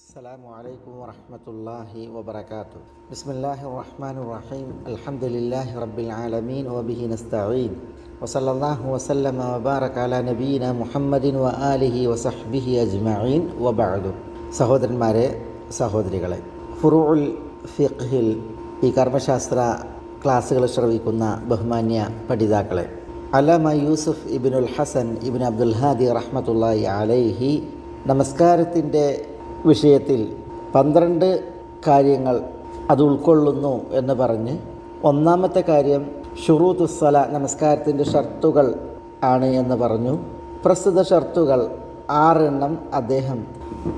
السلام عليكم ورحمة الله وبركاته بسم الله الرحمن الرحيم الحمد لله رب العالمين وبه نستعين وصلى الله وسلم وبارك على نبينا محمد وآله وصحبه أجمعين وبعد സഹോദരന്മാരെ സഹോദരികളെ ഫുറൂൽ ഫിഖ്ഹിൽ ഈ കർമ്മശാസ്ത്ര ക്ലാസ്സുകൾ ശ്രവിക്കുന്ന ബഹുമാന്യ പഠിതാക്കളെ അലമ യൂസുഫ് ഇബിനുൽ ഹസൻ ഇബിൻ അബ്ദുൽ ഹാദി റഹ്മത്തുള്ളാഹി അലൈഹി നമസ്കാരത്തിൻ്റെ വിഷയത്തിൽ പന്ത്രണ്ട് കാര്യങ്ങൾ അത് ഉൾക്കൊള്ളുന്നു എന്ന് പറഞ്ഞ് ഒന്നാമത്തെ കാര്യം ഷുറൂത്തുസ്സല നമസ്കാരത്തിന്റെ ഷർത്തുകൾ ആണ് എന്ന് പറഞ്ഞു. പ്രസ്തുത ഷർത്തുകൾ ആറെണ്ണം അദ്ദേഹം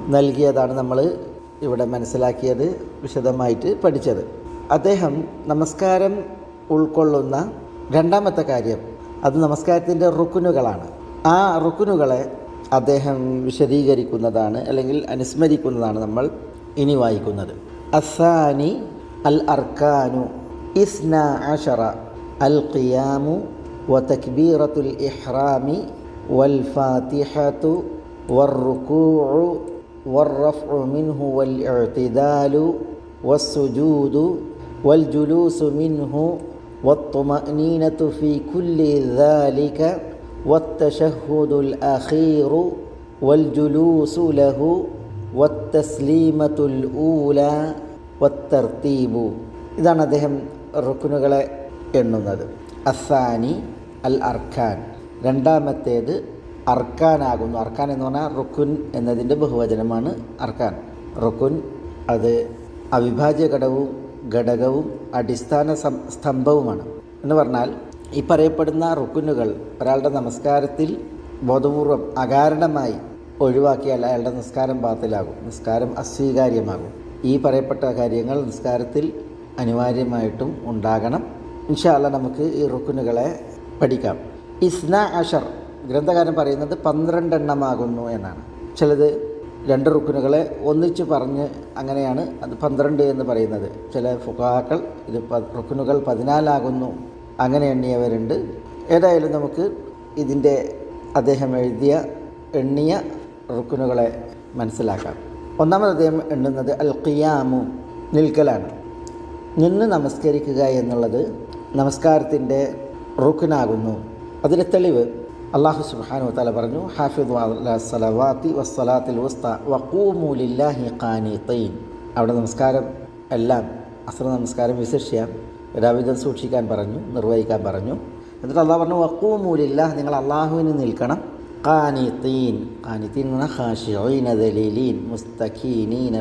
നൽകിയതാണ് നമ്മൾ ഇവിടെ മനസ്സിലാക്കിയത് വിശദമായിട്ട് പഠിച്ചത്. അദ്ദേഹം നമസ്കാരം ഉൾക്കൊള്ളുന്ന രണ്ടാമത്തെ കാര്യം അത് നമസ്കാരത്തിന്റെ റുക്കുനുകളാണ് ആ റുക്കുനുകളെ അദ്ദേഹം വിശദീകരിക്കുന്നതാണ് അല്ലെങ്കിൽ അനുസ്മരിക്കുന്നതാണ് നമ്മൾ ഇനി വായിക്കുന്നത് അസാനി അൽ അർക്കാനു ഇസ്ന അഷറ അൽ ഖിയാമു وتكبيرة الإحرام والفاتحة والركوع والرفع منه والاعتدال والسجود والجلوس منه والطمأنينة في كل ذلك والتشهد الأخير والجلوس له والتسليمة الأولى والترتيب ഇതാണ് അദ്ദേഹം റുക്കുനുകളെ എണ്ണുന്നത് അസാനി അൽ അർഖാൻ രണ്ടാമത്തേത് അർക്കാനാകുന്നു അർക്കാൻ എന്ന് പറഞ്ഞാൽ റുക്കുൻ എന്നതിൻ്റെ ബഹുവചനമാണ് അർക്കാൻ റുക്കുൻ അത് അവിഭാജ്യ ഘടകവും ഘടകവും അടിസ്ഥാന സം സ്തംഭവുമാണ് എന്ന് പറഞ്ഞാൽ ഈ പറയപ്പെടുന്ന റുക്കുനുകൾ ഒരാളുടെ നമസ്കാരത്തിൽ ബോധപൂർവം അകാരണമായി ഒഴിവാക്കിയാൽ അയാളുടെ നിസ്കാരം ബാത്തിലാകും. നിസ്കാരം അസ്വീകാര്യമാകും. ഈ പറയപ്പെട്ട കാര്യങ്ങൾ നിസ്കാരത്തിൽ അനിവാര്യമായിട്ടും ഉണ്ടാകണം. ഇൻഷാല്ല നമുക്ക് ഈ റുക്കുനുകളെ പഠിക്കാം. ഇസ്ന അഷർ ഗ്രന്ഥകാരൻ പറയുന്നത് പന്ത്രണ്ടെണ്ണമാകുന്നു എന്നാണ്. ചിലത് രണ്ട് റുക്കുനുകളെ ഒന്നിച്ച് പറഞ്ഞ് അങ്ങനെയാണ് അത് പന്ത്രണ്ട് എന്ന് പറയുന്നത്. ചില ഫുഹാക്കൾ ഇത് റുക്കുനുകൾ പതിനാലാകുന്നു അങ്ങനെ എണ്ണിയവരുണ്ട്. ഏതായാലും നമുക്ക് ഇതിന്റെ അദ്ദേഹം എഴുതിയ എണ്ണിയ റുക്കുനുകളെ മനസ്സിലാക്കാം. ഒന്നാമത് അദ്ദേഹം എണ്ണുന്നത് അൽ ഖിയാമു നിൽക്കലാണ്. നിന്ന് നമസ്കരിക്കുക എന്നുള്ളത് നമസ്കാരത്തിന്റെ റുക്കുനാകുന്നു അതിന്റെ തെളിവ് അള്ളാഹു സുബ്ഹാനഹു തല പറഞ്ഞു ഹാഫിദു സലവാത്തി വസ്സലാത്തിൽ വസ്ത ലില്ലാഹി ഖാനിത്തീൻ അവിടെ നമസ്കാരം എല്ലാം അസ്ര നമസ്കാരം വിശിഷ്യ. രാവിധം സൂക്ഷിക്കാൻ പറഞ്ഞു നിർവഹിക്കാൻ പറഞ്ഞു. എന്നിട്ട് അള്ളാഹ് പറഞ്ഞു വഖൂമു ലില്ലാഹ് നിങ്ങൾ അള്ളാഹുവിന് നിൽക്കണം. ഖാനിത്തീൻ ഖാനിത്തീൻ എന്ന് ഖാഷിഈന ദലീലീൻ മുസ്തഖീനീന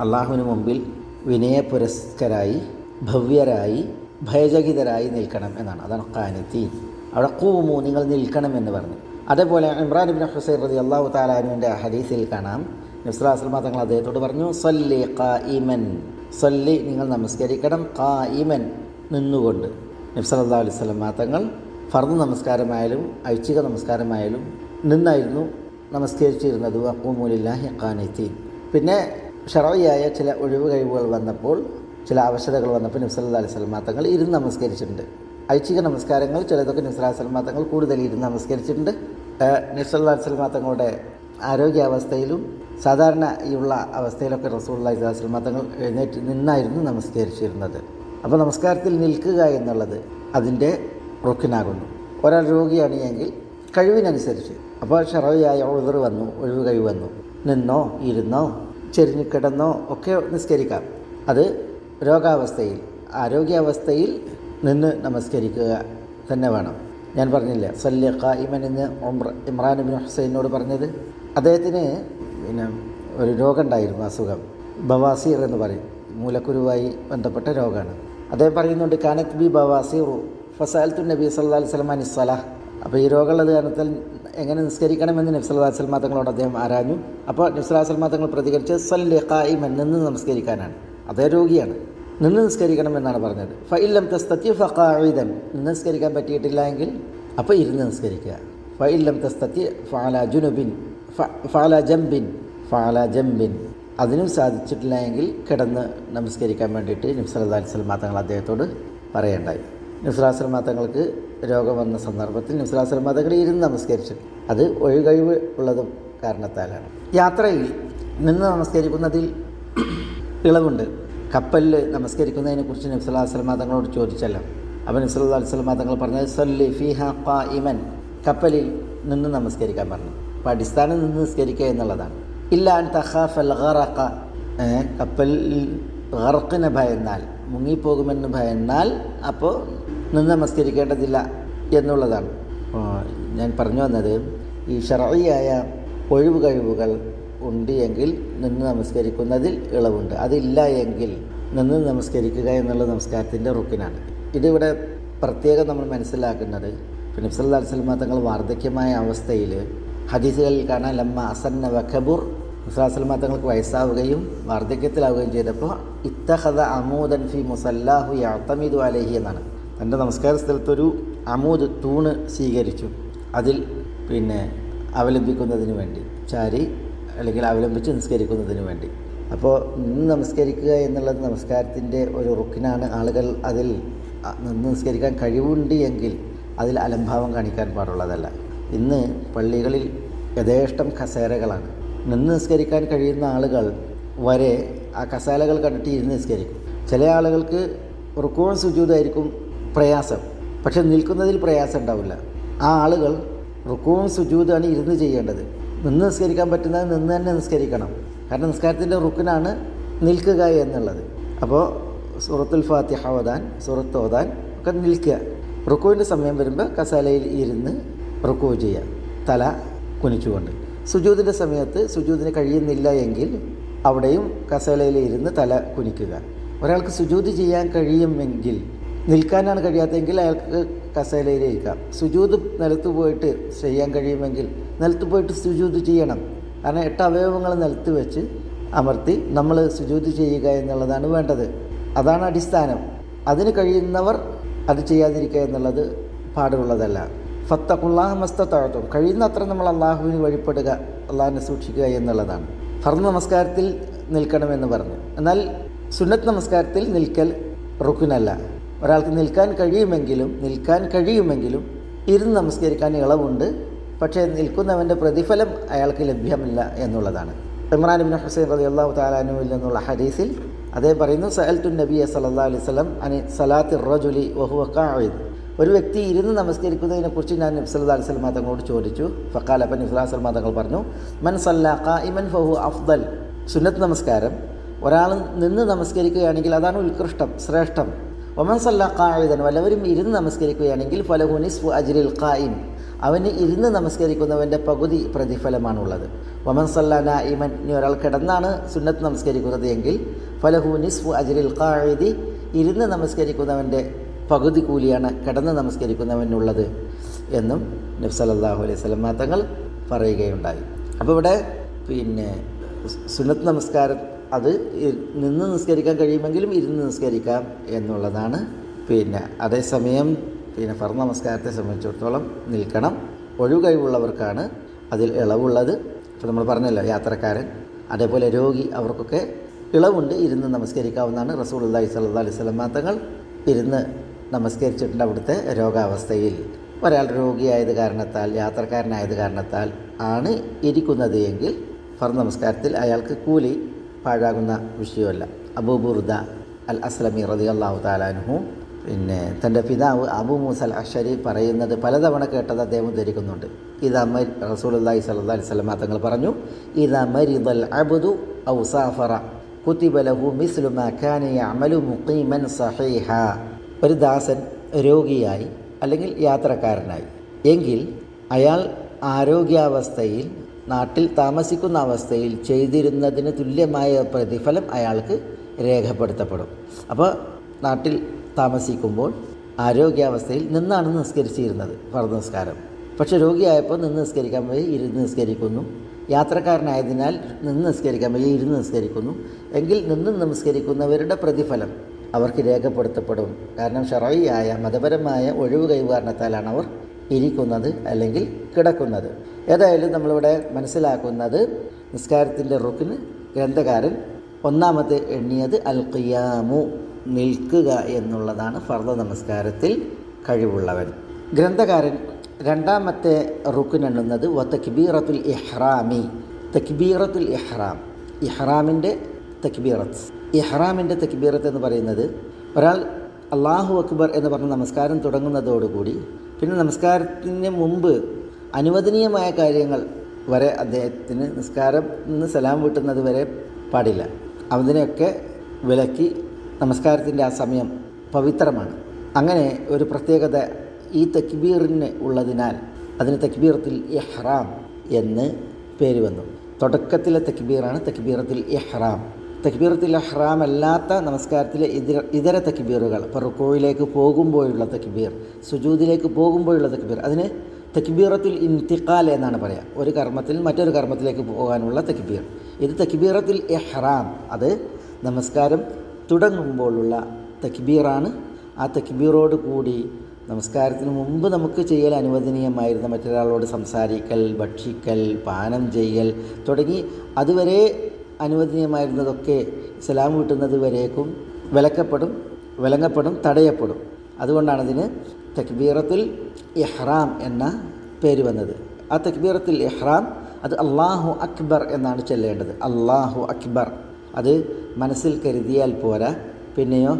അള്ളാഹുവിന് മുമ്പിൽ വിനയപുരസ്കരായി ഭവ്യരായി ഭയചകിതരായി നിൽക്കണം എന്നാണ്. അതാണ് ഖാനിത്തീൻ അവിടെ കൂമു നിങ്ങൾ നിൽക്കണം എന്ന് പറഞ്ഞു. അതേപോലെ ഇമ്രാൻ ഇബിൻ ഹുസൈൻ റതി അള്ളാഹു താലാനുവിന്റെ ഹദീസിൽ കാണാം. നസ്രാസ്ലമ തങ്ങൾ അദ്ദേഹത്തോട് പറഞ്ഞു സല്ലി ഖാ ഇമൻ സല്ലി നിങ്ങൾ നമസ്കരിക്കണം കായിമൻ നിന്നുകൊണ്ട്. നബ്സല്ലാ അലൈഹി സ്വലം തങ്ങൾ ഫർദ് നമസ്കാരമായാലും ഐച്ഛിക നമസ്കാരമായാലും നിന്നായിരുന്നു നമസ്കരിച്ചിരുന്നത്. അക്കൂമൂലില്ലാഹി ഖാനിത്തീൻ പിന്നെ ഷറവിയായ ചില ഒഴിവ് കഴിവുകൾ വന്നപ്പോൾ ചില ആവശ്യതകൾ വന്നപ്പോൾ നബ്സല്ലാ അലൈഹി സ്വലം തങ്ങൾ ഇരുന്ന് നമസ്കരിച്ചിട്ടുണ്ട്. ഐച്ഛിക നമസ്കാരങ്ങൾ ചിലതൊക്കെ നബ്സല്ലാ സ്വലം തങ്ങൾ കൂടുതൽ ഇരുന്ന് നമസ്കരിച്ചിട്ടുണ്ട്. നബ്സല്ലാ സ്വലം തങ്ങളുടെ ആരോഗ്യാവസ്ഥയിലും സാധാരണ ഉള്ള അവസ്ഥയിലൊക്കെ റസൂള്ള സ്വലം തങ്ങൾ എഴുന്നേറ്റ് നിന്നായിരുന്നു നമസ്കരിച്ചിരുന്നത്. അപ്പോൾ നമസ്കാരത്തിൽ നിൽക്കുക എന്നുള്ളത് അതിന്റെ റുക്കിനാകുന്നു ഒരാൾ രോഗിയാണ് എങ്കിൽ കഴിവിനനുസരിച്ച്. അപ്പോൾ ഷറവിയായ ഉഴുതർ വന്നു ഒഴിവ് കഴിവ് വന്നു. നിന്നോ ഇരുന്നോ ചെരിഞ്ഞു കിടന്നോ ഒക്കെ നിസ്കരിക്കാം. അത് രോഗാവസ്ഥയിൽ ആരോഗ്യാവസ്ഥയിൽ നിന്ന് നമസ്കരിക്കുക തന്നെ വേണം. ഞാൻ പറഞ്ഞില്ല സല്യ ഖായിമൻ എന്ന് ഇമ്രാൻ ബിൻ ഹുസൈനോട് പറഞ്ഞത്? അദ്ദേഹത്തിന് പിന്നെ ഒരു രോഗം ഉണ്ടായിരുന്നു അസുഖം. ബവാസീർ എന്ന് പറയും. മൂലക്കുരുവായി ബന്ധപ്പെട്ട രോഗമാണ്. അദ്ദേഹം പറയുന്നുണ്ട് കാനത്ത് ബി ബവാസീറു ഫസാൽത്തു നബി സല്ലാ അലൈഹി സ്വലം അനിസ്സല അപ്പോൾ ഈ രോഗമുള്ളത് കാരണത്തിൽ എങ്ങനെ നിസ്കരിക്കണമെന്ന് നബ്സല്ലാ സ്വലമാ തങ്ങളോട് അദ്ദേഹം ആരാഞ്ഞു. അപ്പോൾ നബ്സല്ലാ സ്വലമാ തങ്ങൾ പ്രതികരിച്ച് സല്ലിഖായിമൻ നിന്ന് നമസ്കരിക്കാനാണ് അതേ രോഗിയാണ്. നിന്ന് നിസ്കരിക്കണം എന്നാണ് പറഞ്ഞത് ഫൈലം തസ്തത്തി ഫഖായിദൻ നിന്ന് നിസ്കരിക്കാൻ പറ്റിയിട്ടില്ല എങ്കിൽ അപ്പോൾ ഇരുന്ന് നിസ്കരിക്കുക. ഫൈലം തസ്തത്തി ഫാല ജുനുബിൻ. ഫാല ജംബിൻ ഫാല ജംബിൻ. അതിനും സാധിച്ചിട്ടില്ല എങ്കിൽ കിടന്ന് നമസ്കരിക്കാൻ വേണ്ടിയിട്ട് നബ്സല്ലാ അലിസ്ലാം തങ്ങൾ അദ്ദേഹത്തോട് പറയേണ്ടായി. പറയണ്ടായി നബ്സലാസ്ലം തങ്ങൾക്ക് രോഗം വന്ന സന്ദർഭത്തിൽ നബ്സലാസ്ലം തങ്ങൾ ഇരുന്ന് നമസ്കരിച്ചു അത് ഒഴികഴിവ് ഉള്ളതും കാരണത്താലാണ്. യാത്രയിൽ നിന്ന് നമസ്കരിക്കുന്നതിൽ ഇളവുണ്ട്. കപ്പലിൽ നമസ്കരിക്കുന്നതിനെ കുറിച്ച് നബ്സല്ലാ വസ്ലമ തങ്ങളോട് ചോദിച്ചല്ലോ. അപ്പോൾ നബ്സല്ലാ വസ്ലമ തങ്ങൾ പറഞ്ഞത് സല്ലി ഫിഹ ഇമൻ കപ്പലിൽ നിന്ന് നമസ്കരിക്കാൻ പറഞ്ഞു. അപ്പോൾ അടിസ്ഥാനം നിന്ന് നിസ്കരിക്കുക എന്നുള്ളതാണ്. ഇല്ല തഹാഫ് അൽ ഖറഖ ഏ, കപ്പലിൽ ഖറക്കിനെ ഭയന്നാൽ മുങ്ങിപ്പോകുമെന്ന് ഭയന്നാൽ അപ്പോൾ നിന്ന് നമസ്കരിക്കേണ്ടതില്ല എന്നുള്ളതാണ്. ഞാൻ പറഞ്ഞു വന്നത് ഈ ഷറിയായ ഒഴിവ് കഴിവുകൾ ഉണ്ട് എങ്കിൽ നിന്ന് നമസ്കരിക്കുന്നതിൽ ഇളവുണ്ട്. അതില്ല എങ്കിൽ നിന്ന് നമസ്കരിക്കുക എന്നുള്ള നമസ്കാരത്തിന്റെ റുക്കിനാണ്. ഇതിവിടെ പ്രത്യേകം നമ്മൾ മനസ്സിലാക്കുന്നത് പിന്നെ നബ്സല്ലാ തങ്ങൾ വാർദ്ധക്യമായ അവസ്ഥയിൽ ഹദീസുകളിൽ കാണാൻ ലമ്മ അസന്ന വഖബുർ. മുസ്ലാസ്ലമ തങ്ങൾക്ക് വയസ്സാവുകയും വാർദ്ധക്യത്തിലാവുകയും ചെയ്തപ്പോൾ ഇത്തഹദ അമൂദൻ ഫി മുസല്ലാഹു യാത്തമിദു അലഹി എന്നാണ്. തന്റെ നമസ്കാര സ്ഥലത്തൊരു അമൂദ് തൂണ് സ്വീകരിച്ചു. അതിൽ പിന്നെ അവലംബിക്കുന്നതിന് വേണ്ടി ചാരി അല്ലെങ്കിൽ അവലംബിച്ച് നിസ്കരിക്കുന്നതിന് വേണ്ടി. അപ്പോൾ നിന്ന് നമസ്കരിക്കുക എന്നുള്ളത് നമസ്കാരത്തിന്റെ ഒരു റുക്കിനാണ്. ആളുകൾ അതിൽ നിന്ന് നിസ്കരിക്കാൻ കഴിവുണ്ട് എങ്കിൽ അതിൽ അലംഭാവം കാണിക്കാൻ പാടുള്ളതല്ല. ഇന്ന് പള്ളികളിൽ യഥേഷ്ടം കസേരകളാണ്. നിന്ന് നിസ്കരിക്കാൻ കഴിയുന്ന ആളുകൾ വരെ ആ കസാലകൾ കണ്ടിട്ട് ഇരുന്ന് നിസ്കരിക്കും. ചില ആളുകൾക്ക് റുക്കോൺ സുജൂതായിരിക്കും പ്രയാസം. പക്ഷെ നിൽക്കുന്നതിൽ പ്രയാസം ഉണ്ടാവില്ല. ആ ആളുകൾ റുക്കോൺ സുജൂതാണ് ഇരുന്ന് ചെയ്യേണ്ടത്. നിന്ന് നിസ്കരിക്കാൻ പറ്റുന്നത് നിന്ന് തന്നെ നിസ്കരിക്കണം. കാരണം നിസ്കാരത്തിന്റെ റുക്കിനാണ് നിൽക്കുക എന്നുള്ളത്. അപ്പോൾ സൂറത്തുൽ ഫാത്തിഹ ഓതാൻ സൂറത്ത് ഓതാൻ ഒക്കെ നിൽക്കുക. റുക്കുവിന്റെ സമയം വരുമ്പോൾ കസാലയിൽ ഇരുന്ന് റുക്കു ചെയ്യുക തല കുനിച്ചുകൊണ്ട്. സുജൂതിന്റെ സമയത്ത് സുജൂതിന് കഴിയുന്നില്ല എങ്കിൽ അവിടെയും കസേലയിൽ ഇരുന്ന് തല കുനിക്കുക. ഒരാൾക്ക് സുജൂത് ചെയ്യാൻ കഴിയുമെങ്കിൽ നിൽക്കാനാണ് കഴിയാത്തതെങ്കിൽ അയാൾക്ക് കസേലയിൽ ഇരിക്കാം. സുജൂത് നിലത്ത് പോയിട്ട് ചെയ്യാൻ കഴിയുമെങ്കിൽ നിലത്ത് പോയിട്ട് സുജൂത് ചെയ്യണം. കാരണം എട്ട് അവയവങ്ങൾ നിലത്ത് വെച്ച് അമർത്തി നമ്മൾ സുജൂത് ചെയ്യുക എന്നുള്ളതാണ് വേണ്ടത്. അതാണ് അടിസ്ഥാനം. അതിന് കഴിയുന്നവർ അത് ചെയ്യാതിരിക്കുക എന്നുള്ളത് പാടുള്ളതല്ല. ഫത്തഖുല്ലാഹ് മസ്തത്താഴത്തും കഴിയുന്നത്ര നമ്മൾ അള്ളാഹുവിന് വഴിപ്പെടുക അള്ളാഹിനെ സൂക്ഷിക്കുക എന്നുള്ളതാണ്. ഫർദ് നമസ്കാരത്തിൽ നിൽക്കണമെന്ന് പറഞ്ഞു. എന്നാൽ സുന്നത്ത് നമസ്കാരത്തിൽ നിൽക്കൽ റുക്കിനല്ല ഒരാൾക്ക് നിൽക്കാൻ കഴിയുമെങ്കിലും നിൽക്കാൻ കഴിയുമെങ്കിലും ഇരുന്ന് നമസ്കരിക്കാൻ ഇളവുണ്ട്. പക്ഷേ നിൽക്കുന്നവന്റെ പ്രതിഫലം അയാൾക്ക് ലഭ്യമല്ല എന്നുള്ളതാണ്. ഇമ്രാൻ ബിൻ ഹുസൈൻ റതി അള്ളാഹു താലാനുവിൽ നിന്നുള്ള ഹദീസിൽ അതേ പറയുന്നു സഅൽത്തു നബിയ സല്ലല്ലാഹു അലൈഹി വസല്ലം അനി സലാത്തി റജുലി വഹുവ ഒരു വ്യക്തി ഇരുന്ന് നമസ്കരിക്കുന്നതിനെക്കുറിച്ച് ഞാൻ നബി സല്ലല്ലാഹു അലൈഹി വസല്ലം തങ്ങളോട് ചോദിച്ചു. ഫഖാല അപ്പം നബി സല്ലല്ലാഹു അലൈഹി തങ്ങൾ പറഞ്ഞു മൻ സല്ലാഖ ഇമൻ ഫഹു അഫ്ദൽ. സുന്നത്ത് നമസ്കാരം. ഒരാൾ നിന്ന് നമസ്കരിക്കുകയാണെങ്കിൽ അതാണ് ഉത്കൃഷ്ടം ശ്രേഷ്ഠം. ഒമൻ സല്ല ഖായിദൻ വല്ലവരും ഇരുന്ന് നമസ്കരിക്കുകയാണെങ്കിൽ ഫലഹു നിസ്ഫു അജ്രിൽ ഖായിം അവന് ഇരുന്ന് നമസ്കരിക്കുന്നവന്റെ പകുതി പ്രതിഫലമാണുള്ളത്. വമൻ സല്ല നായിമൻ ഇനി ഒരാൾ കിടന്നാണ് സുന്നത്ത് നമസ്കരിക്കുന്നത് എങ്കിൽ ഫലഹു നിസ്ഫു അജിരിൽ ഖായിദി ഇരുന്ന് നമസ്കരിക്കുന്നവന്റെ പകുതി കൂലിയാണ് കിടന്ന് നമസ്കരിക്കുന്നവനുള്ളത് എന്നും നബി സല്ലല്ലാഹു അലൈഹി വസല്ലം തങ്ങൾ പറയുകയുണ്ടായി. അപ്പോൾ ഇവിടെ പിന്നെ സുനത്ത് നമസ്കാരം അത് നിന്ന് നിസ്കരിക്കാൻ കഴിയുമെങ്കിലും ഇരുന്ന് നിസ്കരിക്കാം എന്നുള്ളതാണ്. പിന്നെ അതേസമയം പിന്നെ ഫർ നമസ്കാരത്തെ സംബന്ധിച്ചിടത്തോളം നിൽക്കണം. ഒഴിവ് കഴിവുള്ളവർക്കാണ് അതിൽ ഇളവുള്ളത്. ഇപ്പോൾ നമ്മൾ പറഞ്ഞല്ലോ യാത്രക്കാരൻ അതേപോലെ രോഗി അവർക്കൊക്കെ ഇളവുണ്ട്. ഇരുന്ന് നമസ്കരിക്കാവുന്നതാണ് റസൂൽ അള്ളാഹി സല്ലാ അലൈഹി സ്വലം തങ്ങൾ ഇരുന്ന് നമസ്കരിച്ചിട്ടുണ്ട് അവിടുത്തെ രോഗാവസ്ഥയിൽ. ഒരാൾ രോഗിയായത് കാരണത്താൽ യാത്രക്കാരനായത് കാരണത്താൽ ആണ് ഇരിക്കുന്നത് എങ്കിൽ ഫർ നമസ്കാരത്തിൽ അയാൾക്ക് കൂലി പാഴാകുന്ന വിഷയമല്ല. അബൂബുർദ അൽ അസ്ലമി റതി അള്ളാഹു താലാനുഹു പിന്നെ തന്റെ പിതാവ് അബു മൂസൽ അഷരി പറയുന്നത് പലതവണ കേട്ടത് അദ്ദേഹം ധരിക്കുന്നുണ്ട് ഇതാ മരി റസൂലുല്ലാഹി സല്ലാ അലൈഹി വസല്ലം തങ്ങൾ പറഞ്ഞു ഇതാ മരിദൽ അബ്ദു ഔ സാഫറ കുത്തിബ ലഹു മിസ്ലു മാ കാന യഅമലു മുഖീമൻ ഒരു ദാസൻ രോഗിയായി അല്ലെങ്കിൽ യാത്രക്കാരനായി. എങ്കിൽ അയാൾ ആരോഗ്യാവസ്ഥയിൽ നാട്ടിൽ താമസിക്കുന്ന അവസ്ഥയിൽ ചെയ്തിരുന്നതിന് തുല്യമായ പ്രതിഫലം അയാൾക്ക് രേഖപ്പെടുത്തപ്പെടും. അപ്പോൾ നാട്ടിൽ താമസിക്കുമ്പോൾ ആരോഗ്യാവസ്ഥയിൽ നിന്നാണ് നിസ്കരിച്ചിരുന്നത് ഫർദ് നിസ്കാരം പക്ഷെ രോഗിയായപ്പോൾ നിന്ന് നിസ്കരിക്കാൻ പോയി ഇരുന്ന് നിസ്കരിക്കുന്നു. യാത്രക്കാരനായതിനാൽ നിന്ന് നിസ്കരിക്കാൻ പോയി ഇരുന്ന് നിസ്കരിക്കുന്നു. എങ്കിൽ നിന്ന് നമസ്കരിക്കുന്നവരുടെ പ്രതിഫലം അവർക്ക് രേഖപ്പെടുത്തപ്പെടും. കാരണം ഷറയിയായ മതപരമായ ഒഴിവ് കൈകാരണത്താലാണ് അവർ ഇരിക്കുന്നത് അല്ലെങ്കിൽ കിടക്കുന്നത്. ഏതായാലും നമ്മളിവിടെ മനസ്സിലാക്കുന്നത് നിസ്കാരത്തിന്റെ റുക്കിന് ഗ്രന്ഥകാരൻ ഒന്നാമത്തെ എണ്ണിയത് അൽ ഖിയാമു നിൽക്കുക എന്നുള്ളതാണ് ഫർദ നമസ്കാരത്തിൽ കഴിവുള്ളവൻ. ഗ്രന്ഥകാരൻ രണ്ടാമത്തെ റുക്കിൻ എണ്ണുന്നത് വ തക്ബീറത്തുൽ ഇഹ്റാമി തക്ബീറത്തുൽ ഇഹ്റാം ഇഹ്റാമിന്റെ തക്ബീറത്ത്. ഇഹ്റാമിന്റെ തക്ബീറത്ത് എന്ന് പറയുന്നത് ഒരാൾ അള്ളാഹു അക്ബർ എന്ന് പറഞ്ഞ നമസ്കാരം തുടങ്ങുന്നതോടുകൂടി പിന്നെ നമസ്കാരത്തിന് മുമ്പ് അനുവദനീയമായ കാര്യങ്ങൾ വരെ അദ്ദേഹത്തിന് നിസ്കാരം നിന്ന് സലാം വിട്ടുന്നത് വരെ പാടില്ല. അതിനെയൊക്കെ വിലക്കി നമസ്കാരത്തിന്റെ ആ സമയം പവിത്രമാണ്. അങ്ങനെ ഒരു പ്രത്യേകത ഈ തക്ബീറിന് ഉള്ളതിനാൽ അതിന് തക്ബീറത്തിൽ ഇഹ്റാം എന്ന് പേര് വന്നു. തുടക്കത്തിലെ തക്ബീറാണ് തക്ബീറത്തിൽ ഇഹ്റാം. തക്ബീറത്തിൽ ഇഹ്റാം അല്ലാത്ത നമസ്കാരത്തിലെ ഇതര ഇതര തക്ബീറുകൾ ഇപ്പോൾ റുക്കോയിലേക്ക് പോകുമ്പോഴുള്ള തക്ബീർ സുജൂദിലേക്ക് പോകുമ്പോഴുള്ള തക്ബീർ അതിന് തക്ബീറത്തുൽ ഇൻതിഖാൽ എന്നാണ് പറയുക ഒരു കർമ്മത്തിൽ മറ്റൊരു കർമ്മത്തിലേക്ക് പോകാനുള്ള തക്ബീർ. ഇത് തക്ബീറത്തുൽ എഹ്റാം അത് നമസ്കാരം തുടങ്ങുമ്പോഴുള്ള തക്ബീറാണ്. ആ തക്ബീറോട് കൂടി നമസ്കാരത്തിന് മുമ്പ് നമുക്ക് ചെയ്യൽ അനുവദനീയമായിരുന്ന മറ്റൊരാളോട് സംസാരിക്കൽ ഭക്ഷിക്കൽ പാനം ചെയ്യൽ തുടങ്ങി അതുവരെ അനുവദനീയമായിരുന്നതൊക്കെ സലാം കിട്ടുന്നത് വരേക്കും വിലക്കപ്പെടും വിലങ്ങപ്പെടും തടയപ്പെടും. അതുകൊണ്ടാണ് ഇതിന് തക്ബീറത്തുൽ ഇഹ്റാം എന്ന പേര് വന്നത്. ആ തക്ബീറത്തുൽ ഇഹ്റാം അത് അള്ളാഹു അക്ബർ എന്നാണ് ചെല്ലേണ്ടത്. അള്ളാഹു അക്ബർ. അത് മനസ്സിൽ കരുതിയാൽ പോരാ. പിന്നെയോ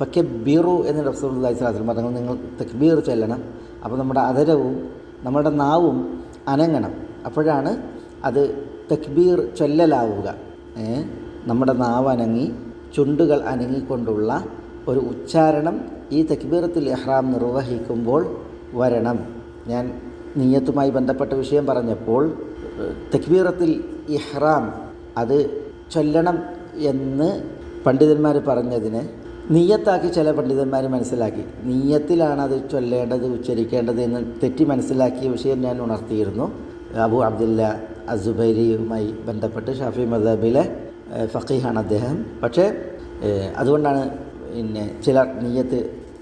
ഫക്കബീറു എന്ന് റസൂലുള്ളാഹി സ്വലാത്തു പറഞ്ഞു നിങ്ങൾ തക്ബീർ ചെല്ലണം. അപ്പോൾ നമ്മുടെ അതരവും നമ്മുടെ നാവും അനങ്ങണം. അപ്പോഴാണ് അത് തക്ബീർ ചൊല്ലലാവുക? നമ്മുടെ നാവ് അനങ്ങി ചുണ്ടുകൾ അനങ്ങിക്കൊണ്ടുള്ള ഒരു ഉച്ചാരണം ഈ തക്ബീറത്തുൽ ഇഹ്റാം നിർവഹിക്കുമ്പോൾ വരണം. ഞാൻ നീയത്തുമായി ബന്ധപ്പെട്ട വിഷയം പറഞ്ഞപ്പോൾ തക്ബീറത്തുൽ ഇഹ്റാം അത് ചൊല്ലണം എന്ന് പണ്ഡിതന്മാർ പറഞ്ഞതിന് നീയത്താക്കി ചില പണ്ഡിതന്മാർ മനസ്സിലാക്കി. നീയത്തിലാണ് അത് ചൊല്ലേണ്ടത് ഉച്ചരിക്കേണ്ടത് എന്ന് തെറ്റി മനസ്സിലാക്കിയ വിഷയം ഞാൻ ഉണർത്തിയിരുന്നു. അബു അബ്ദുല്ല അസുബൈരിയുമായി ബന്ധപ്പെട്ട് ഷാഫി മദബിലെ ഫക്കീഹാണ് അദ്ദേഹം. പക്ഷേ അതുകൊണ്ടാണ് പിന്നെ ചിലർ നീയത്ത്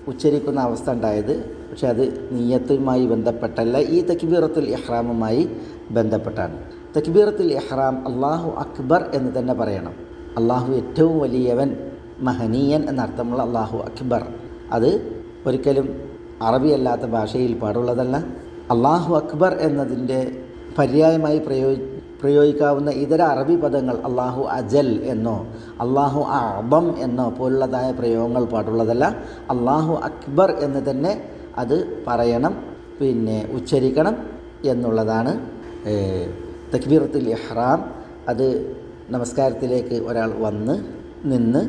ഉച്ചരിക്കുന്ന അവസ്ഥ ഉണ്ടായത്. പക്ഷെ അത് നീയത്തുമായി ബന്ധപ്പെട്ടല്ല ഈ തക്ബീറത്തുൽ ഇഹ്റാമുമായി ബന്ധപ്പെട്ടാണ്. തക്ബീറത്തുൽ ഇഹ്റാം അള്ളാഹു അക്ബർ എന്ന് തന്നെ പറയണം. അള്ളാഹു ഏറ്റവും വലിയവൻ മഹനീയൻ എന്നർത്ഥമുള്ള അള്ളാഹു അക്ബർ. അത് ഒരിക്കലും അറബിയല്ലാത്ത ഭാഷയിൽ പാടുള്ളതല്ല. അള്ളാഹു അക്ബർ എന്നതിന്റെ പര്യായമായി പ്രയോ പ്രയോഗിക്കാവുന്ന ഇതര അറബി പദങ്ങൾ അള്ളാഹു അജൽ എന്നോ അള്ളാഹു അബം എന്നോ പോലുള്ളതായ പ്രയോഗങ്ങൾ പാടുള്ളതല്ല. അള്ളാഹു അക്ബർ എന്ന് തന്നെ അത് പറയണം പിന്നെ ഉച്ചരിക്കണം എന്നുള്ളതാണ്. തക്ബീറത്തിൽ ഇഹ്റാം. അത് നമസ്കാരത്തിലേക്ക് ഒരാൾ വന്ന് നിന്ന്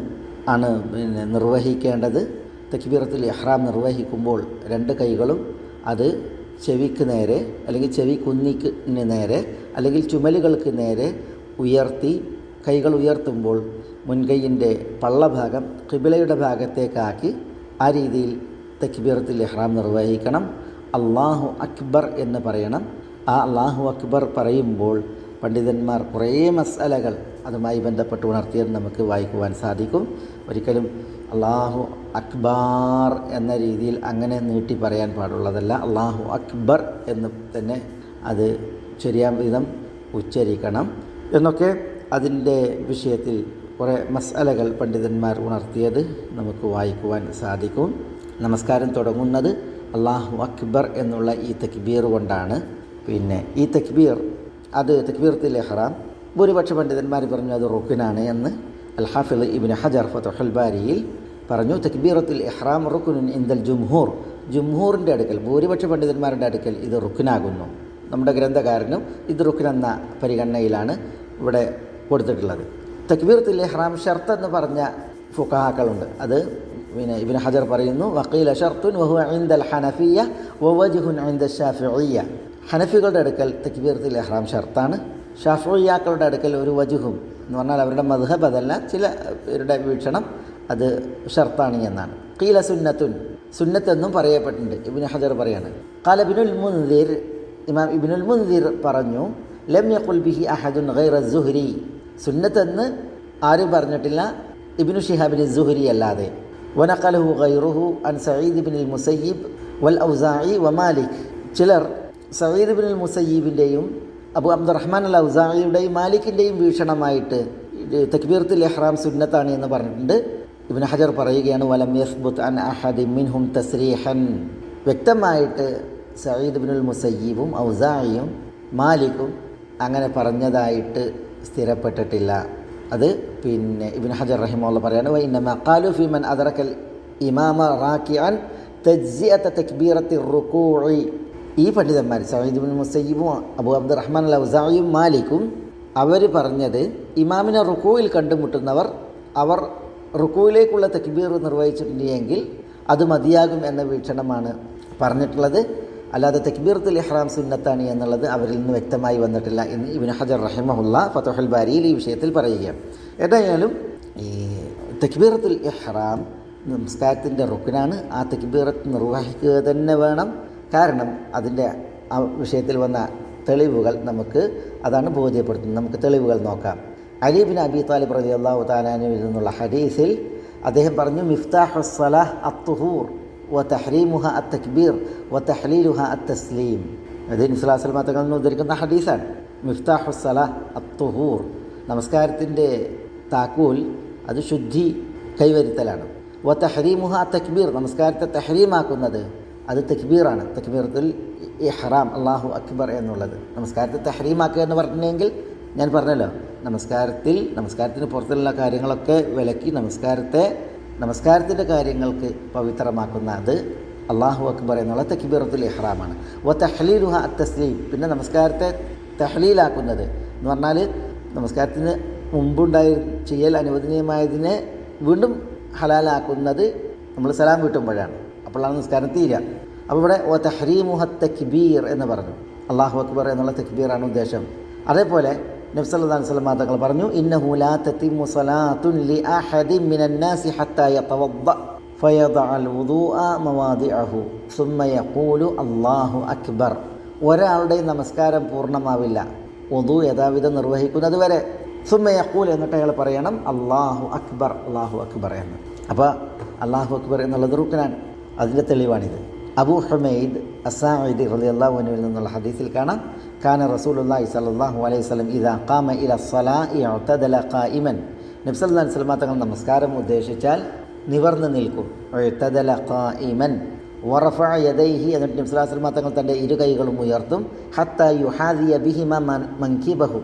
ആണ് പിന്നെ നിർവഹിക്കേണ്ടത്. തക്ബീറത്തിൽ ഇഹ്റാം നിർവഹിക്കുമ്പോൾ രണ്ട് കൈകളും അത് ചെവിക്ക് നേരെ അല്ലെങ്കിൽ ചെവി കുന്നിക്ക് നേരെ അല്ലെങ്കിൽ ചുമലുകൾക്ക് നേരെ ഉയർത്തി കൈകൾ ഉയർത്തുമ്പോൾ മുൻകൈയിന്റെ പള്ളഭാഗം കിബിളയുടെ ഭാഗത്തേക്കാക്കി ആ രീതിയിൽ തക്ബീറത്തുൽ ഇഹ്റാം നിർവഹിക്കണം. അള്ളാഹു അക്ബർ എന്ന് പറയണം. ആ അള്ളാഹു അക്ബർ പറയുമ്പോൾ പണ്ഡിതന്മാർ കുറേ മസാലകൾ അതുമായി ബന്ധപ്പെട്ട് ഉണർത്തിയത് നമുക്ക് വായിക്കുവാൻ സാധിക്കും. ഒരിക്കലും അള്ളാഹു അക്ബാർ എന്ന രീതിയിൽ അങ്ങനെ നീട്ടി പറയാൻ പാടുള്ളതല്ല. അള്ളാഹു അക്ബർ എന്ന് തന്നെ അത് ശരിയാം വിധം ഉച്ചരിക്കണം. എന്നൊക്കെ അതിന്റെ വിഷയത്തിൽ കുറേ മസാലകൾ പണ്ഡിതന്മാർ ഉണർത്തിയത് നമുക്ക് വായിക്കുവാൻ സാധിക്കും. നമസ്കാരം തുടങ്ങുന്നത് അള്ളാഹു അക്ബർ എന്നുള്ള ഈ തക്ബീർ കൊണ്ടാണ്. പിന്നെ ഈ തക്ബീർ അത് തക്ബീർത്തിൽ ഇഹ്റാം. ഭൂരിപക്ഷ പണ്ഡിതന്മാർ പറഞ്ഞു അത് റുക്കിനാണ് എന്ന്. അൽ ഇബിൻ ഹജർ ഫതുഹൽ ബാരിയിൽ പറഞ്ഞു തക്ബീറത്തിൽ ഇഹ്റാം റുക്കുനുൻ ഇന്ദൽ ജുംഹൂർ. ജുംഹൂറിന്റെ അടുക്കൽ ഭൂരിപക്ഷ പണ്ഡിതന്മാരുടെ അടുക്കൽ ഇത് റുക്കിനാകുന്നു നമ്മുടെ ഗ്രന്ഥകാരനും ഇത് റുക്കിൻ എന്ന പരിഗണനയിലാണ് ഇവിടെ കൊടുത്തിട്ടുള്ളത്. തക്ബീറത്തിൽ ഇഹ്റാം ഷർത്ത് എന്ന് പറഞ്ഞ ഫുഖാക്കളുണ്ട് അത് പിന്നെ ഇബിൻ ഹജർ പറയുന്നു വക്കീല ഷർത്തുൻ വഹു ഐന്ദൽ ഹനഫിയ വവജുഹുൻ ഐന്ദ ഷാഫിയ ഹനഫികളുടെ അടുക്കൽ തക്ബീറത്തിൽ ഇഹ്റാം ഷർത്താണ്. ഷാഫിയാക്കളുടെ അടുക്കൽ ഒരു വജുഹും എന്ന് പറഞ്ഞാൽ അവരുടെ മധുഹബ് അതല്ല ചില പേരുടെ വീക്ഷണം അത് ഷർത്താണ് എന്നാണ്. കീല സുന്നത്തുൻ. സുന്നത്തെന്നും പറയപ്പെട്ടിട്ടുണ്ട്. ഇബിൻ ഹജർ പറയാണ്. കാല ബിനുൽ മുൻദിർ ഇമാം ഇബിനുൽ മുൻദിർ പറഞ്ഞു ലം യഖുൽ ബിഹി അഹദുൻ ഗൈറ സുന്നത്തെന്ന് ആരും പറഞ്ഞിട്ടില്ല. ഇബിനു ഷിഹാബിൻ സുഹരി അല്ലാതെ. വനഖലഹു ഗൈറുഹു അൻ സയ്യിദ് ബിൻ മുസയ്യിബ് വൽ ഔസായി വ മാലിക്. ചിലർ സയ്യിദ് ബിൻ മുസയ്യിബിന്റെയും അബു അബ്ദുറഹ്മാൻ അൽ ഔസായിയുടെയും മാലിക്കിന്റെയും വീക്ഷണമായിട്ട് തക്ബീർത്തുൽ എഹ്റാം സുന്നത്താണ് എന്ന് പറഞ്ഞിട്ടുണ്ട്. ഇബ്നു ഹജർ പറയുകയാണ് വലം യസ്ബുത്ത് അൻ അഹദി മിൻഹും തസ്രീഹൻ. വ്യക്തമായിട്ട് സഈദ് ബിനുൽ മുസയ്യിബും ഔസായിയും മാലിക്കും അങ്ങനെ പറഞ്ഞതായിട്ട് സ്ഥിരപ്പെട്ടിട്ടില്ല. അത് പിന്നെ ഇബിൻ ഹജർ റഹിമുള്ള പറയാണ് "വ ഇന്നമ ഫിമൻ ഫി മൻ റാക്കി ഇമാമ റാക്കിഅൻ തജ്സിഅത തക്ബീറത്തി റുകൂഇ ഈ പണ്ഡിതന്മാർ സഈദ് മുസയ്യീബും മുസയ്യിബും അബൂ അബ്ദുറഹ്മാൻ അൽ ഔസായിയും മാലിക്കും അവർ പറഞ്ഞത് ഇമാമിനെ റുക്കൂയിൽ കണ്ടുമുട്ടുന്നവർ അവർ റുക്കൂയിലേക്കുള്ള തക്ബീർ നിർവഹിച്ചിട്ടുണ്ടെങ്കിൽ അത് മതിയാകും എന്ന വീക്ഷണമാണ് പറഞ്ഞിട്ടുള്ളത്. അല്ലാതെ തക്ബീറത്തുൽ ഇഹ്റാം സുന്നത്താണ് എന്നുള്ളത് അവരിൽ നിന്ന് വ്യക്തമായി വന്നിട്ടില്ല എന്ന് ഇബിൻ ഹജർ റഹിമഹുല്ല ഫതഹുൽ ബാരിയിൽ ഈ വിഷയത്തിൽ പറയുകയാണ്. ഏതായാലും ഈ തക്ബീറത്തുൽ ഇഹ്റാം നമസ്കാരത്തിന്റെ റുക്കിനാണ് ആ തക്ബീറത്ത് നിർവഹിക്കുക തന്നെ വേണം. കാരണം അതിന്റെ ആ വിഷയത്തിൽ വന്ന തെളിവുകൾ നമുക്ക് അതാണ് ബോധ്യപ്പെടുത്തുന്നത്. നമുക്ക് തെളിവുകൾ നോക്കാം. അലീബിൻ അബി താലിബ് റലി അള്ളാഹു താലാനുവിൽ നിന്നുള്ള ഹദീസിൽ അദ്ദേഹം പറഞ്ഞു മിഫ്താഹു സലാഹ് അത്തുഹൂർ വ തഹ്രീമുഹ അത്തക്ബീർ വ തഹ്ലീലുഹ അത്തസ്ലീം. അത് നിസ്ലാസ്ലം തങ്ങളിൽ നിന്ന് ഉദ്ധരിക്കുന്ന ഹദീസാണ്. മിഫ്താഹു സലാഹ് അത്തുഹൂർ നമസ്കാരത്തിന്റെ താക്കൂൽ അത് ശുദ്ധി കൈവരുത്തലാണ്. വ തഹ്രീമുഹ തക്ബീർ നമസ്കാരത്തെ തഹ്രീമാക്കുന്നത് അത് തക്ബീറാണ്. തക്ബീറത്തുൽ ഇഹ്റാം അള്ളാഹു അക്ബർ എന്നുള്ളത്. നമസ്കാരത്തെ തഹ്രീമാക്കുക എന്ന് പറഞ്ഞെങ്കിൽ ഞാൻ പറഞ്ഞല്ലോ നമസ്കാരത്തിൽ നമസ്കാരത്തിന് പുറത്തുള്ള കാര്യങ്ങളൊക്കെ വിലക്കി നമസ്കാരത്തെ നമസ്കാരത്തിന്റെ കാര്യങ്ങൾക്ക് പവിത്രമാക്കുന്ന അത് അള്ളാഹു അക്ബർ എന്നുള്ള തക്ബീറത്തുൽ ഇഹ്റാമാണ്. വ തഹ്ലീലുഹ തസ്ലീം പിന്നെ നമസ്കാരത്തെ തഹ്ലീലാക്കുന്നത് എന്ന് പറഞ്ഞാൽ നമസ്കാരത്തിന് മുമ്പുണ്ടായി ചെയ്യൽ അനുവദനീയമായതിനെ വീണ്ടും ഹലാലാക്കുന്നത് നമ്മൾ സലാം കിട്ടുമ്പോഴാണ്. അപ്പോഴാണ് നമസ്കാരം തീരുക. അപ്പോൾ ഇവിടെ ഓ തഹ്രീമുഹ തക്ബീർ എന്ന് പറഞ്ഞു. അള്ളാഹു അക്ബർ എന്നുള്ള തക്ബീറാണ് ഉദ്ദേശം. അതേപോലെ നബ്സല്ലാൻ സ്വലമാ പറഞ്ഞു ഇന്നഹുലാ തത്തിമു ലി ഹത്താ യതവദ്ദ വുദൂഅ യഖൂലു അല്ലാഹു അക്ബർ. ഒരാളുടെ നമസ്കാരം പൂർണമാവില്ല. ഒതു യഥാവിധം നിർവഹിക്കുന്നത് വരെ. സുമ്മയക്കൂൽ എന്നിട്ട് അയാൾ പറയണം അള്ളാഹു അക്ബർ അള്ളാഹു അക്ബർ എന്ന്. അപ്പോൾ അള്ളാഹു അക്ബർ എന്നുള്ളത് റുക്കനാണ് അതിന്റെ തെളിവാണിത്. അബു ഹമീദ് അസാദ് റലി അള്ളാഹുനുവിൽ നിന്നുള്ള ഹദീസിൽ കാണാം കാന റസൂലുള്ളാഹി സ്വല്ലല്ലാഹു അലൈഹി വസല്ലം ഇദാ ഖാമ ഇല സ്വലാഇ ഉതദല ഖായിമൻ. നബി സല്ലല്ലാഹു അലൈഹി വസല്ലം തങ്ങൾ നമസ്കാരം ഉദ്ദേശിച്ചാൽ നിവർന്ന് നിൽക്കും. ഉതദല ഖായിമൻ. വറഫഅ യദൈഹി എന്നിട്ട് നബി സല്ലല്ലാഹു അലൈഹി വസല്ലം തങ്ങൾ തന്റെ ഇരു കൈകളും ഉയർത്തും. ഹത്ത യുഹാദിയ ബിഹിമ മൻ മൻകിബഹു.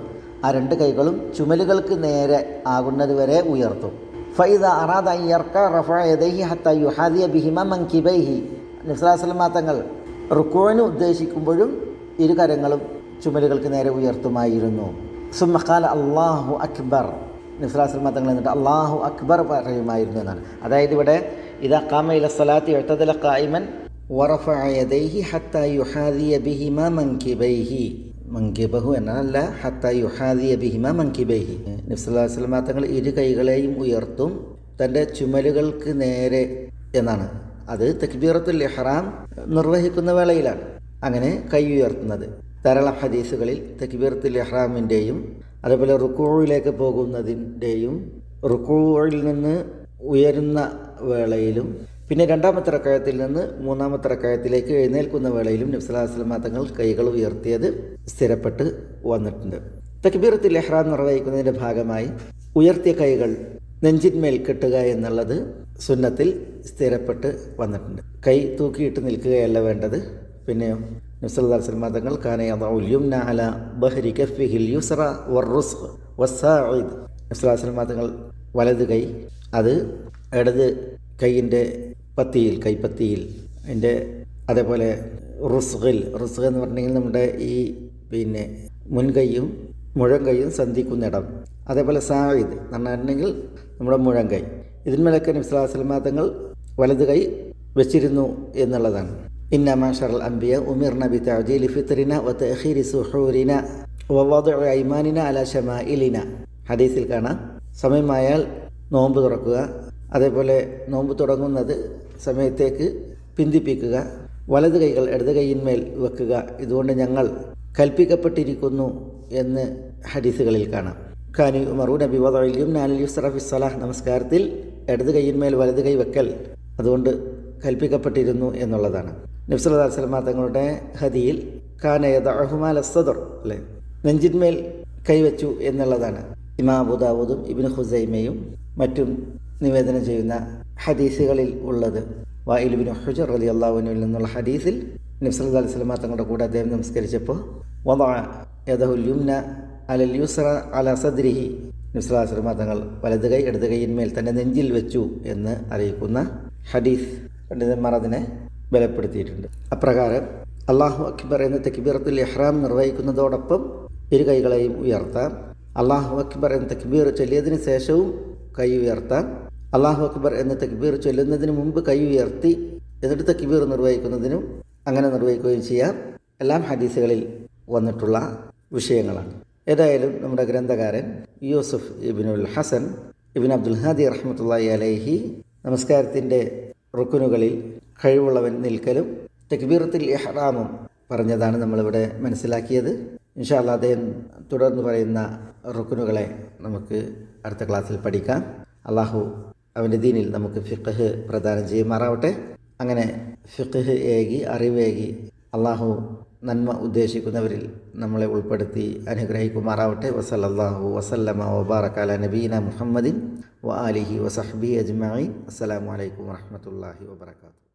ആ രണ്ട് കൈകളും ചുമലുകൾക്ക് നേരെ ആകുന്നത് വരെ ഉയർത്തും. ഫൈദ അറാദ അയ്യർക്ക റഫ യദൈഹി ഹത്ത യുഹാദിയ ബിഹിമ മൻകിബൈഹി. നിസ്ലാസ്ലമ തങ്ങൾ റുക്കോന് ഉദ്ദേശിക്കുമ്പോഴും ഇരു കരങ്ങളും ചുമലുകൾക്ക് നേരെ ഉയർത്തുമായിരുന്നു. സുമ്മഖാല അള്ളാഹു അക്ബർ. നിസ്ലാസ്ലമ തങ്ങൾ എന്നിട്ട് അള്ളാഹു അക്ബർ പറയുമായിരുന്നു എന്നാണ്. അതായത് ഇവിടെ ഇതാ കാമ ഇല സ്വലാത്തി എഴുത്തതില കായ്മൻ വറഫ യദൈഹി ഹത്ത യുഹാദിയ യുഹാദിയ തങ്ങൾ ഇരു കൈകളെയും ഉയർത്തും തന്റെ ചുമലുകൾക്ക് നേരെ എന്നാണ്. അത് തക്ബീറത്തുൽ ഇഹ്റാം നിർവഹിക്കുന്ന വേളയിലാണ്. അങ്ങനെ കൈ ഉയർത്തുന്നത്. ധാരാളം ഹദീസുകളിൽ തക്ബീറത്തുൽ ഇഹ്റാമിന്റെയും അതേപോലെ റുക്കൂഴിലേക്ക് പോകുന്നതിന്റെയും റുക്കൂഴിൽ നിന്ന് ഉയരുന്ന വേളയിലും പിന്നെ രണ്ടാമത്തെ റക്കായത്തിൽ നിന്ന് മൂന്നാമത്തെ റക്കായത്തിലേക്ക് എഴുന്നേൽക്കുന്ന വേളയിലും നബ്സലാസ്ലമ തങ്ങൾ കൈകൾ ഉയർത്തിയത് സ്ഥിരപ്പെട്ട് വന്നിട്ടുണ്ട്. തക്ബീറത്തിൽ എഹ്റാം നിർവഹിക്കുന്നതിന്റെ ഭാഗമായി ഉയർത്തിയ കൈകൾ നെഞ്ചിന്മേൽ കെട്ടുക എന്നുള്ളത് സുന്നത്തിൽ സ്ഥിരപ്പെട്ട് വന്നിട്ടുണ്ട്. കൈ തൂക്കിയിട്ട് നിൽക്കുകയല്ല വേണ്ടത്. പിന്നെയോ നബ്സല്ലാസ്ലമ തങ്ങൾ കാനയുംന ബഹരി വസ്സായിദ് വലത് കൈ അത് ഇടത് കൈയിന്റെ പത്തിയിൽ കൈപ്പത്തിയിൽ അതിന്റെ അതേപോലെ റുസ്ഖിൽ റുസ്ഖ് എന്ന് പറഞ്ഞെങ്കിൽ നമ്മുടെ ഈ പിന്നെ മുൻകൈയും മുഴങ്കൈയും സന്ധിക്കുന്നിടം അതേപോലെ സായിദ് എന്ന് പറഞ്ഞിട്ടുണ്ടെങ്കിൽ നമ്മുടെ മുഴങ്കൈ ഇതിന്മേലൊക്കെ നിസ്ലാസ്ലമാ തങ്ങൾ വലത് കൈ വെച്ചിരുന്നു എന്നുള്ളതാണ്. ഇന്ന معشر الأنبياء أمرنا بتعجيل فطرنا وتأخير سحورنا ووضع أيماننا على ശമാഇലിന ഹദീസിൽ കാണാം. സമയമായാൽ നോമ്പ് തുറക്കുക. അതേപോലെ നോമ്പ് തുടങ്ങുന്നത് സമയത്തേക്ക് പിന്തിപ്പിക്കുക. വലത് കൈകൾ ഇടത് കൈയിന്മേൽ വെക്കുക. ഇതുകൊണ്ട് ഞങ്ങൾ കൽപ്പിക്കപ്പെട്ടിരിക്കുന്നു എന്ന് ഹദീസുകളിൽ കാണാം. ഖാനി ഉമറു നബി വദയിലും നാലിൽ യുസ്റഫി സലാഹ്. നമസ്കാരത്തിൽ ഇടത് കൈയിന്മേൽ വലത് കൈ വെക്കൽ അതുകൊണ്ട് കൽപ്പിക്കപ്പെട്ടിരുന്നു എന്നുള്ളതാണ്. നബ്സല്ലാ സ്വലമ തങ്ങളുടെ ഹദിയിൽ ഖാനയദ് അഹുമാൽ അല്ലേ? നെഞ്ചിന്മേൽ കൈവച്ചു എന്നുള്ളതാണ്. ഇമാബുദാബുദും ഇബിൻ ഹുസൈമയും മറ്റും നിവേദനം ചെയ്യുന്ന ഹദീസുകളിൽ ഉള്ളത്. വായിലുബിൻ ഹുജർ അലി അള്ളാഹുവിനിൽ നിന്നുള്ള ഹദീസിൽ നബ്സല്ലാ സ്വലമ തങ്ങളുടെ കൂടെ അദ്ദേഹം നമസ്കരിച്ചപ്പോൾ വദ യദഹുൽ യുംന അലൽ യുസ്ര അല സദ്രിഹി. നിസ്ലാശ്രമ തങ്ങൾ വലത് കൈ ഇടത് കൈയിന്മേൽ തന്റെ നെഞ്ചിൽ വെച്ചു എന്ന് അറിയിക്കുന്ന ഹദീസ്. പണ്ഡിതന്മാർ അതിനെ ബലപ്പെടുത്തിയിട്ടുണ്ട്. അപ്രകാരം അള്ളാഹു അക്ബർ എന്ന തെക്കിബീറത്തിൽ ഇഹ്റാം നിർവഹിക്കുന്നതോടൊപ്പം ഇരു കൈകളെയും ഉയർത്താം. അള്ളാഹു അക്ബർ എന്ന തെക്കിബീർ ചൊല്ലിയതിന് ശേഷവും കൈ ഉയർത്താം. അള്ളാഹു അക്ബർ എന്ന തെക്കിബീർ ചൊല്ലുന്നതിന് മുമ്പ് കൈ ഉയർത്തി എന്നിട്ട് തെക്കിബീർ നിർവഹിക്കുന്നതിനും അങ്ങനെ നിർവഹിക്കുകയും ചെയ്യാം. എല്ലാം ഹദീസുകളിൽ വന്നിട്ടുള്ള വിഷയങ്ങളാണ്. ഏതായാലും നമ്മുടെ ഗ്രന്ഥകാരൻ യൂസുഫ് ഇബിനുൽ ഹസൻ ഇബിൻ അബ്ദുൽ ഹാദി റഹ്മത്തുള്ളി അലൈഹി നമസ്കാരത്തിന്റെ റുക്കുനുകളിൽ കഴിവുള്ളവൻ നിൽക്കലും തെക്ബീറത്തിൽ ഇഹ്റാമും പറഞ്ഞതാണ് നമ്മളിവിടെ മനസ്സിലാക്കിയത്. ഇൻഷാല്ല അദ്ദേഹം തുടർന്ന് പറയുന്ന റുക്കുനുകളെ നമുക്ക് അടുത്ത ക്ലാസ്സിൽ പഠിക്കാം. അള്ളാഹു അവന്റെ ദീനിൽ നമുക്ക് ഫിഖ് പ്രദാനം ചെയ്യുമാറാവട്ടെ. അങ്ങനെ ഫിഖ് ഏകി അറിവേകി അള്ളാഹു നന്മ ഉദ്ദേശിക്കുന്നവരിൽ നമ്മളെ ഉൾപ്പെടുത്തി അനുഗ്രഹിക്കുമാറാവട്ടെ. വസല്ലാഹു വസല്ലമ വബാറക്കാല നബീന മുഹമ്മദിൻ വ ആലിഹി വസഹബി അജ്മീൻ അസ്സലാമു അലൈക്കും വറഹമത്തല്ലാഹി വബർക്കാത്തു